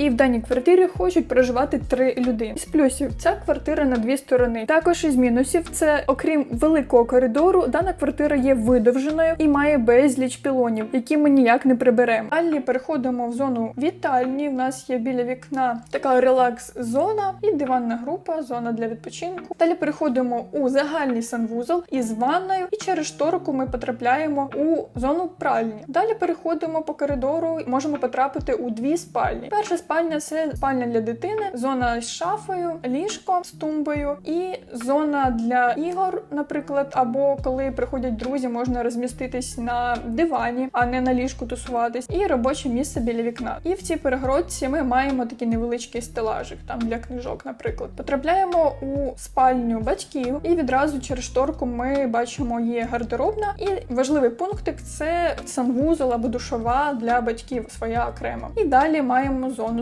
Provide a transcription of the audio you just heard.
і в даній квартирі хочуть проживати три людини. Із плюсів ця квартира на дві сторони. Також із мінусів це, окрім великого коридору, дана квартира є видовженою і має безліч пілонів, які ми ніяк не приберемо. Далі переходимо в зону вітальні. В нас є біля вікна така релакс-зона і диванна група, зона для відпочинку. Далі переходимо у загальний санвузол із ванною, і через шторку ми потрапляємо у зону пральні. Далі переходимо по коридору, можемо потрапити у дві спальні. Перша спальня це спальня для дитини, зона з шафою, ліжко з тумбою і зона для ігор, наприклад, або коли приходять друзі, можна розміститись на дивані, а не на ліжку тусуватись, і робоче місце біля вікна. І в цій перегородці ми маємо такий невеличкий стелажик, там для книжок, наприклад. Потрапляємо у спальню батьків, і відразу через шторку ми бачимо є гардеробна. І важливий пунктик це санвузол або душова для батьків, своя окремо. І далі маємо зону